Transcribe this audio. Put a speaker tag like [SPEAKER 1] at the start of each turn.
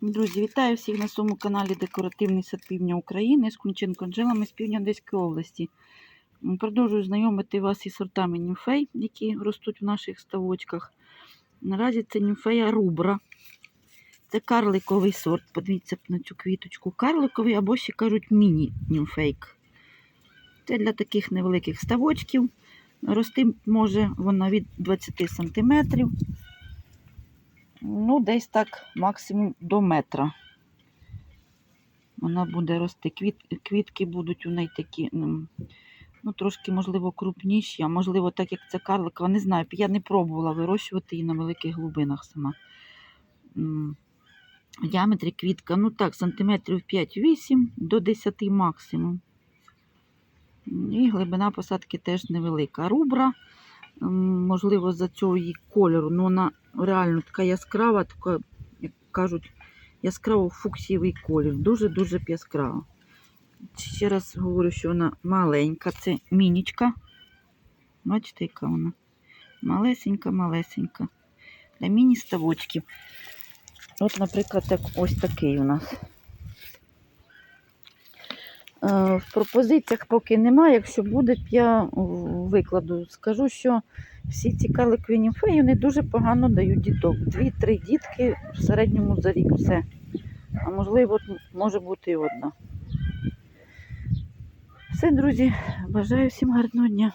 [SPEAKER 1] Друзі, вітаю всіх на своєму каналі Декоративний сад Півдня України з Кунченко Анжелами з півдня Одеської області. Продовжую знайомити вас із сортами німфей, які ростуть в наших ставочках. Наразі це німфея рубра. Це карликовий сорт. Подивіться на цю квіточку. Карликовий або ще кажуть міні-німфейк. Це для таких невеликих ставочків. Рости може вона від 20 см. Ну, десь так максимум до метра. Вона буде рости. Квіт, квітки будуть у неї такі, ну, трошки, можливо, крупніші, а можливо, так як це карликова, не знаю. Я не пробувала вирощувати її на великих глибинах сама. В діаметрі квітка, ну так, сантиметрів 5-8 до 10 максимум. І глибина посадки теж невелика. Рубра, можливо, за цього її кольору, ну вона реально така яскрава, така, як кажуть, яскраво фуксієвий колір. Дуже-дуже яскрава. Ще раз говорю, що вона маленька, це мінічка. Бачите, яка вона? Малесенька, малесенька. Для міні-ставочків. От, наприклад, так, ось такий у нас. Е, В пропозиціях поки немає. Якщо буде, я викладу. Скажу, що всі ці каликвініфеї вони дуже погано дають діток. Дві-три дітки в середньому за рік все. А можливо, може бути і одна. Все, друзі, бажаю всім гарного дня.